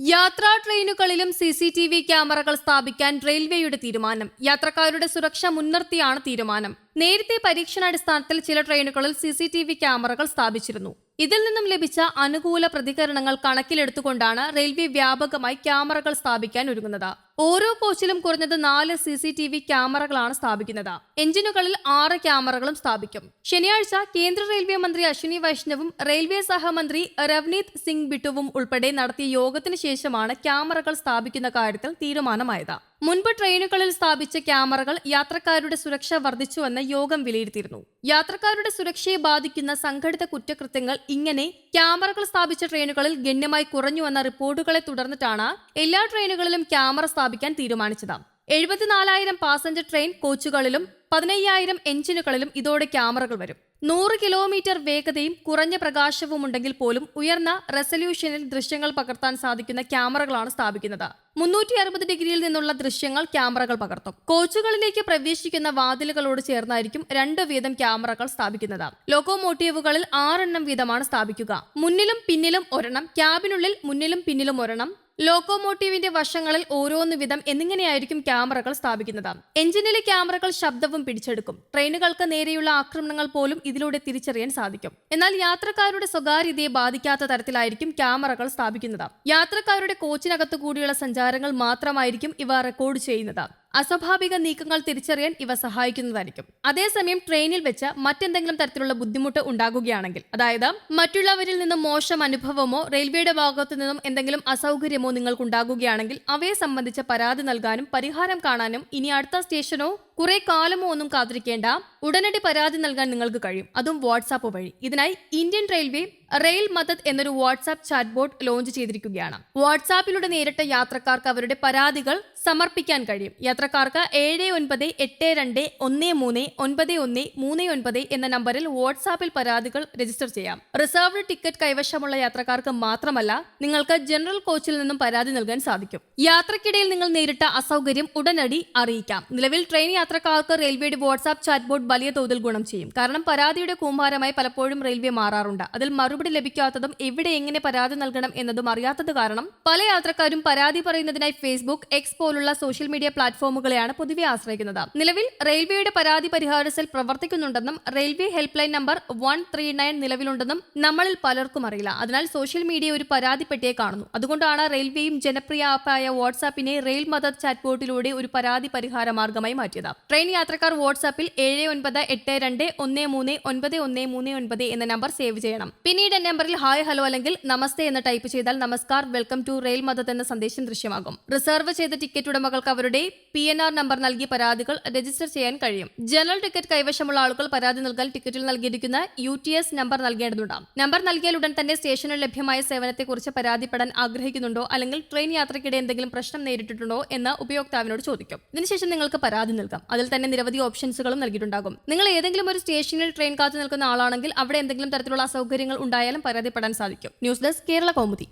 യാത്രാ ട്രെയിനുകളിലും C C T V ക്യാമറകൾ സ്ഥാപിക്കാൻ റെയിൽവേയുടെ തീരുമാനം. യാത്രക്കാരുടെ സുരക്ഷ മുൻനിർത്തിയാണ് തീരുമാനം. നേരത്തെ പരീക്ഷണാടിസ്ഥാനത്തിൽ ചില ട്രെയിനുകളിൽ സി സി ടി വി ക്യാമറകൾ സ്ഥാപിച്ചിരുന്നു. ഇതിൽ നിന്നും ലഭിച്ച അനുകൂല പ്രതികരണങ്ങൾ കണക്കിലെടുത്തുകൊണ്ടാണ് റെയിൽവേ വ്യാപകമായി ക്യാമറകൾ സ്ഥാപിക്കാൻ ഒരുങ്ങുന്നത്. ഓരോ കോച്ചിലും കുറഞ്ഞത് നാല് സി സി ടി വി ക്യാമറകളാണ് സ്ഥാപിക്കുന്നത്. എഞ്ചിനുകളിൽ ആറ് ക്യാമറകളും സ്ഥാപിക്കും. ശനിയാഴ്ച കേന്ദ്ര റെയിൽവേ മന്ത്രി അശ്വിനി വൈഷ്ണവും റെയിൽവേ സഹമന്ത്രി രവ്നീത് സിംഗ് ബിട്ടുവും ഉൾപ്പെടെ നടത്തിയ യോഗത്തിന് ശേഷമാണ് ക്യാമറകൾ സ്ഥാപിക്കുന്ന കാര്യത്തിൽ തീരുമാനമായത്. മുൻപ് ട്രെയിനുകളിൽ സ്ഥാപിച്ച ക്യാമറകൾ യാത്രക്കാരുടെ സുരക്ഷ വർദ്ധിച്ചുവെന്ന് യോഗം വിലയിരുത്തിയിരുന്നു. യാത്രക്കാരുടെ സുരക്ഷയെ ബാധിക്കുന്ന സംഘടിത കുറ്റകൃത്യങ്ങൾ ഇങ്ങനെ ക്യാമറകൾ സ്ഥാപിച്ച ട്രെയിനുകളിൽ ഗണ്യമായി കുറഞ്ഞുവെന്ന റിപ്പോർട്ടുകളെ തുടർന്നിട്ടാണ് എല്ലാ ട്രെയിനുകളിലും ക്യാമറ സ്ഥാപിക്കാൻ തീരുമാനിച്ചത്. എഴുപത്തിനാലായിരം പാസഞ്ചർ ട്രെയിൻ കോച്ചുകളിലും പതിനയ്യായിരം എഞ്ചിനുകളിലും ഇതോടെ ക്യാമറകൾ വരും. നൂറ് കിലോമീറ്റർ വേഗതയും കുറഞ്ഞ പ്രകാശവും ഉണ്ടെങ്കിൽ പോലും ഉയർന്ന റെസല്യൂഷനിൽ ദൃശ്യങ്ങൾ പകർത്താൻ സാധിക്കുന്ന ക്യാമറകളാണ് സ്ഥാപിക്കുന്നത്. മുന്നൂറ്റി അറുപത് ഡിഗ്രിയിൽ നിന്നുള്ള ദൃശ്യങ്ങൾ ക്യാമറകൾ പകർത്തും. കോച്ചുകളിലേക്ക് പ്രവേശിക്കുന്ന വാതിലുകളോട് ചേർന്നായിരിക്കും രണ്ട് വീതം ക്യാമറകൾ സ്ഥാപിക്കുന്നത്. ലോക്കോമോട്ടീവുകളിൽ ആറെണ്ണം വീതമാണ് സ്ഥാപിക്കുക. മുന്നിലും പിന്നിലും ഒരെണ്ണം ക്യാബിനുള്ളിൽ മുന്നിലും പിന്നിലും ഒരെണ്ണം ലോക്കോമോട്ടീവിന്റെ വശങ്ങളിൽ ഓരോന്ന് വിധം എന്നിങ്ങനെയായിരിക്കും ക്യാമറകൾ സ്ഥാപിക്കുന്നത് എഞ്ചിനിലെ ക്യാമറകൾ ശബ്ദവും പിടിച്ചെടുക്കും. ട്രെയിനുകൾക്ക് നേരെയുള്ള ആക്രമണങ്ങൾ പോലും ഇതിലൂടെ തിരിച്ചറിയാൻ സാധിക്കും. എന്നാൽ യാത്രക്കാരുടെ സ്വകാര്യതയെ ബാധിക്കാത്ത തരത്തിലായിരിക്കും ക്യാമറകൾ സ്ഥാപിക്കുന്നത് യാത്രക്കാരുടെ കോച്ചിനകത്തു കൂടിയുള്ള സഞ്ചാരങ്ങൾ മാത്രമായിരിക്കും ഇവ റെക്കോർഡ് ചെയ്യുന്നത് അസ്വാഭാവിക നീക്കങ്ങൾ തിരിച്ചറിയാൻ ഇവ സഹായിക്കുന്നതായിരിക്കും. അതേസമയം ട്രെയിനിൽ വെച്ച് മറ്റെന്തെങ്കിലും തരത്തിലുള്ള ബുദ്ധിമുട്ട് ഉണ്ടാകുകയാണെങ്കിൽ അതായത് മറ്റുള്ളവരിൽ നിന്നും മോശം അനുഭവമോ റെയിൽവേയുടെ ഭാഗത്തു നിന്നും എന്തെങ്കിലും അസൗകര്യമോ നിങ്ങൾക്ക് ഉണ്ടാകുകയാണെങ്കിൽ അവയെ സംബന്ധിച്ച പരാതി നൽകാനും പരിഹാരം കാണാനും ഇനി അടുത്ത സ്റ്റേഷനോ കുറെ കാലമോ ഒന്നും കാത്തിരിക്കേണ്ട. ഉടനടി പരാതി നൽകാൻ നിങ്ങൾക്ക് കഴിയും. അതും വാട്സാപ്പ് വഴി. ഇതിനായി ഇന്ത്യൻ റെയിൽവേ റെയിൽ മദത് എന്നൊരു വാട്സാപ്പ് ചാറ്റ് ബോട്ട് ലോഞ്ച് ചെയ്തിരിക്കുകയാണ്. വാട്സാപ്പിലൂടെ നേരിട്ട യാത്രക്കാർക്ക് അവരുടെ പരാതികൾ സമർപ്പിക്കാൻ കഴിയും. യാത്രക്കാർക്ക് ഏഴ് ഒൻപത് എട്ട് രണ്ട് ഒന്ന് മൂന്ന് ഒൻപത് ഒന്ന് മൂന്ന് ഒൻപത് എന്ന നമ്പറിൽ വാട്സാപ്പിൽ പരാതികൾ രജിസ്റ്റർ ചെയ്യാം. റിസർവ്ഡ് ടിക്കറ്റ് കൈവശമുള്ള യാത്രക്കാർക്ക് മാത്രമല്ല നിങ്ങൾക്ക് ജനറൽ കോച്ചിൽ നിന്നും പരാതി നൽകാൻ സാധിക്കും. യാത്രക്കിടയിൽ നിങ്ങൾ നേരിട്ട അസൗകര്യം ഉടനടി അറിയിക്കാം. നിലവിൽ ട്രെയിൻ യാത്രക്കാർക്ക് റെയിൽവേയുടെ വാട്സാപ്പ് ചാറ്റ് ബോർഡ് വലിയ തോതിൽ ഗുണം ചെയ്യും. കാരണം പരാതിയുടെ കൂമ്പാരമായി പലപ്പോഴും റെയിൽവേ മാറാറുണ്ട്. അതിൽ മറുപടി ലഭിക്കാത്തതും എവിടെ എങ്ങനെ പരാതി നൽകണം എന്നതും അറിയാത്തത് കാരണം പല യാത്രക്കാരും പരാതി പറയുന്നതിനായി ഫേസ്ബുക്ക് എക്സ് പോലുള്ള സോഷ്യൽ മീഡിയ പ്ലാറ്റ്ഫോമുകളെയാണ് പൊതുവെ ആശ്രയിക്കുന്നത്. നിലവിൽ റെയിൽവേയുടെ പരാതി പരിഹാര cell പ്രവർത്തിക്കുന്നുണ്ടെന്നും railway helpline number one three nine നിലവിലുണ്ടെന്നും നമ്മളിൽ പലർക്കും അറിയില്ല. അതിനാൽ സോഷ്യൽ മീഡിയ ഒരു പരാതി പെട്ടിയെ കാണുന്നു. അതുകൊണ്ടാണ് റെയിൽവേയും ജനപ്രിയ ആപ്പായ വാട്സാപ്പിനെ റെയിൽ മദർ ചാറ്റ് ബോർഡിലൂടെ ഒരു പരാതി പരിഹാര മാർഗമായി മാറ്റിയത്. ട്രെയിൻ യാത്രക്കാർ വാട്സാപ്പിൽ ഏഴ് ഒൻപത് എട്ട് രണ്ട് ഒന്ന് മൂന്ന് ഒൻപത് ഒന്ന് മൂന്ന് ഒൻപത് എന്ന നമ്പർ സേവ് ചെയ്യണം. പിന്നീട് നമ്പറിൽ ഹായ് ഹലോ അല്ലെങ്കിൽ നമസ്തേ എന്ന് ടൈപ്പ് ചെയ്താൽ നമസ്കാർ വെൽക്കം ടു റെയിൽ മദത് എന്ന സന്ദേശം ദൃശ്യമാകും. റിസർവ് ചെയ്ത ടിക്കറ്റ് ഉടമകൾക്ക് അവരുടെ പി എൻ ആർ നമ്പർ നൽകി പരാതികൾ രജിസ്റ്റർ ചെയ്യാൻ കഴിയും. ജനറൽ ടിക്കറ്റ് കൈവശമുള്ള ആളുകൾ പരാതി നൽകാൻ ടിക്കറ്റിൽ നൽകിയിരിക്കുന്ന യു ടി എസ് നമ്പർ നൽകേണ്ടതുണ്ട്. നമ്പർ നൽകിയാൽ ഉടൻ തന്നെ സ്റ്റേഷനിൽ ലഭ്യമായ സേവനത്തെക്കുറിച്ച് പരാതിപ്പെടാൻ ആഗ്രഹിക്കുന്നുണ്ടോ അല്ലെങ്കിൽ ട്രെയിൻ യാത്രക്കിടെ എന്തെങ്കിലും പ്രശ്നം നേരിട്ടിട്ടുണ്ടോ എന്ന് ഉപയോക്താവിനോട് ചോദിക്കും. ഇതിനുശേഷം നിങ്ങൾക്ക് പരാതി നൽകാം. അതിൽ തന്നെ നിരവധി ഓപ്ഷൻസുകളും നൽകിയിട്ടുണ്ടാകും. നിങ്ങൾ ഏതെങ്കിലും ഒരു സ്റ്റേഷനിൽ ട്രെയിൻ കാത്തു നിൽക്കുന്ന ആളാണെങ്കിൽ അവിടെ എന്തെങ്കിലും തരത്തിലുള്ള അസൗകര്യങ്ങൾ ഉണ്ടായാലും പരാതിപ്പെടാൻ സാധിക്കും. News desk Kerala Kaumudi.